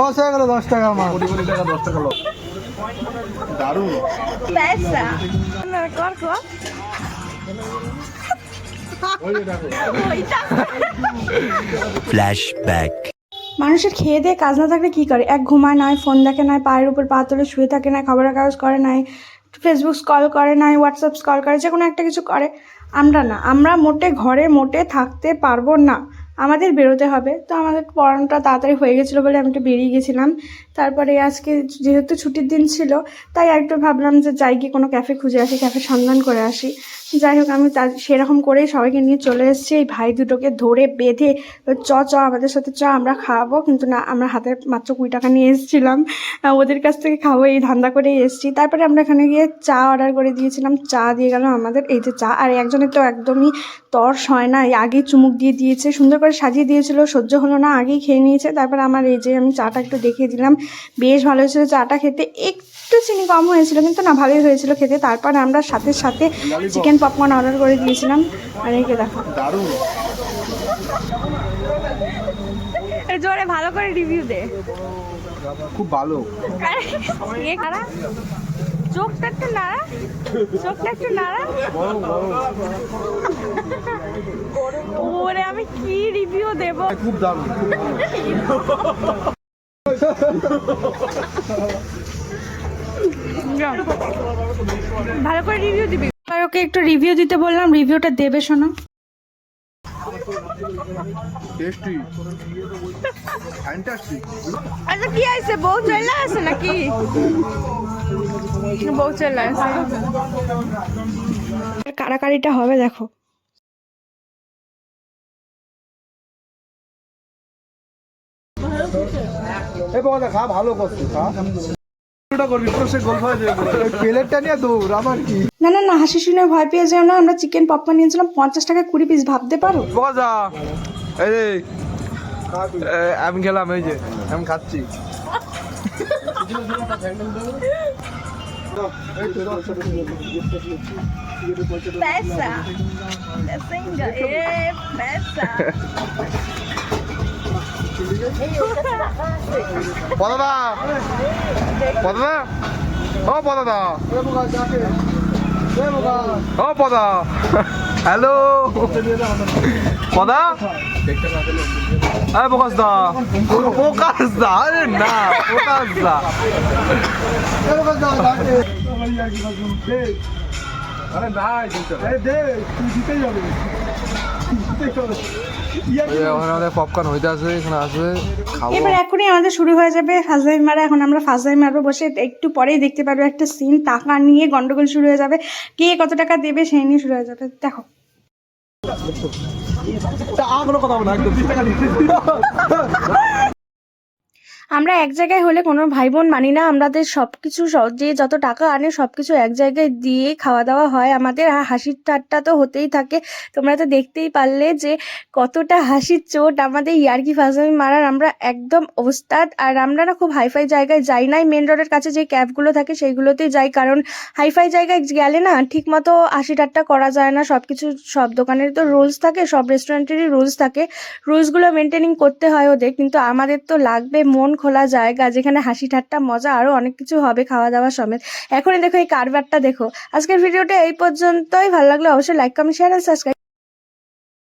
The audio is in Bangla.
দশ হয়ে গেল দশ টাকা আমার। কোটি কোটি টাকা দশ টাকা দারুণ. Flashback. মানুষের খেয়ে দিয়ে কাজ না থাকলে কী করে? এক ঘুমায় নয় ফোন দেখে নয় পায়ের উপর পা তুলে শুয়ে থাকে না খবরের কাগজ করে নাই ফেসবুক স্কল করে নাই হোয়াটসঅ্যাপ স্কল করে যে কোনো একটা কিছু করে। আমরা না আমরা মোটে ঘরে মোটে থাকতে পারব না। আমাদের বেরোতে হবে। তো আমাদের পড়ানোটা তাড়াতাড়ি হয়ে গেছিল বলে আমি একটু বেরিয়ে গেছিলাম। তারপরে আজকে যেহেতু ছুটির দিন ছিল, তাই একটু ভাবলাম যে যাই গিয়ে কোনো ক্যাফে খুঁজে আসি ক্যাফে সন্ধান করে আসি। যাই হোক আমি তার সেরকম করেই সবাইকে নিয়ে চলে এসেছি। এই ভাই দুটোকে ধরে বেঁধে চ চ আমাদের সাথে চ আমরা খাওয়াবো। কিন্তু না আমরা হাতে মাত্র কুড়ি টাকা নিয়ে এসেছিলাম। ওদের কাছ থেকে খাব এই ধান্দা করেই এসেছি। তারপরে আমরা এখানে গিয়ে চা অর্ডার করে দিয়েছিলাম। চা দিয়ে গেল আমাদের। এই যে চা আর একজনের তো একদমই তর্স হয় না। এই আগেই চুমুক দিয়ে দিয়েছে। সুন্দর করে সাজিয়ে দিয়েছিল সহ্য হলো না আগেই খেয়ে নিয়েছে। তারপর আমার এই যে আমি চাটা একটু দেখিয়ে দিলাম। বেশ ভালো হয়েছিল চাটা খেতে। একটু চিনি কম হয়েছিল কিন্তু না ভালোই হয়েছিল খেতে। তারপর আমরা সাথে সাথে চিকেন পপকর্ন অর্ডার করে দিয়েছিলাম। আর এই দেখো। জোরে ভালো করে রিভিউ দে। খুব ভালো। চোখটা একটু নাড়া। চোখটা একটু নাড়া। ওরে আমি কি রিভিউ দেব? খুব দারুণ। ভালো করে রিভিউ দিবি। আর ওকে একটু রিভিউ দিতে বললাম রিভিউটা দেবে শোনো। টেস্টি ফ্যান্টাস্টিক আচ্ছা কি আছে? বউ চলে আসে নাকি? বউ চলে আসে। কারাকারিটা হবে দেখো। এই বাবা খা ভালো করছে খা। ওটা করবি তোর সে গোল হয়ে যাবে। প্লেটটা নিয়ে দৌড় আমার কি? না না না হাসি শুনে ভয় পেয়ে যাও না আমরা চিকেন পপকর্ন নিয়েছিলাম পঞ্চাশ টাকা কুড়ি পিস ভাবতে পারো? বজা এই যে আমি খেলাম এই যে আমি খাচ্ছি। Peça. Peça. পদাদা পদাদা ও পদাদা ও পদা হ্যালো। পদা আরে প্রকাশ দা প্রকাশ দা আরে না প্রকাশ দা আরে না। এই দে তুই জিতেই যাবে জিতেই যাবে আমাদের পপকর্ন হইতে আসবে এখানে আসবে এবার এখনই আমাদের শুরু হয়ে যাবে ফাজলাই মারা। এখন আমরা ফাজলাই মারবো বসে একটু পরেই দেখতে পারব একটা সিন টাকা নিয়ে গন্ডগোল শুরু হয়ে যাবে। কে কত টাকা দেবে সেই নিয়ে শুরু হয়ে যাবে। দেখো। আর কোনো কথা না একদম বিশ টাকা দিতে আমরা এক জায়গায় হলে কোনো ভাই বোন মানি না, আমাদের সব কিছু যে যত টাকা আনে সব কিছু এক জায়গায় দিয়ে খাওয়া দাওয়া হয়। আমাদের আর হাসির ঠাট্টা তো হতেই থাকে। তোমরা তো দেখতেই পারলে যে কতটা হাসির চোট আমাদের ইয়ার্কি ফাজলামি মারার। আমরা একদম ওস্তাদ আর আমরা না খুব হাইফাই জায়গায় যাই নাই। মেন রোডের কাছে যে ক্যাবগুলো থাকে সেইগুলোতেই যাই। কারণ হাইফাই জায়গায় গেলে না ঠিক মতো হাসি ঠাট্টা করা যায় না। সব কিছু সব দোকানের তো রুলস থাকে, সব রেস্টুরেন্টেরই রুলস থাকে। রুলসগুলো মেনটেনিং করতে হয় ওদের। কিন্তু আমাদের তো লাগবে মন খোলা জায়গা যেখানে হাসি ঠাট্টা, মজা আরও অনেক কিছু হবে খাওয়া দাওয়া সমেত। এখনই দেখো এই কারবারটা দেখো। আজকের ভিডিওটা এই পর্যন্তই। ভালো লাগলে অবশ্যই লাইক কমেন্ট শেয়ার আর সাবস্ক্রাইব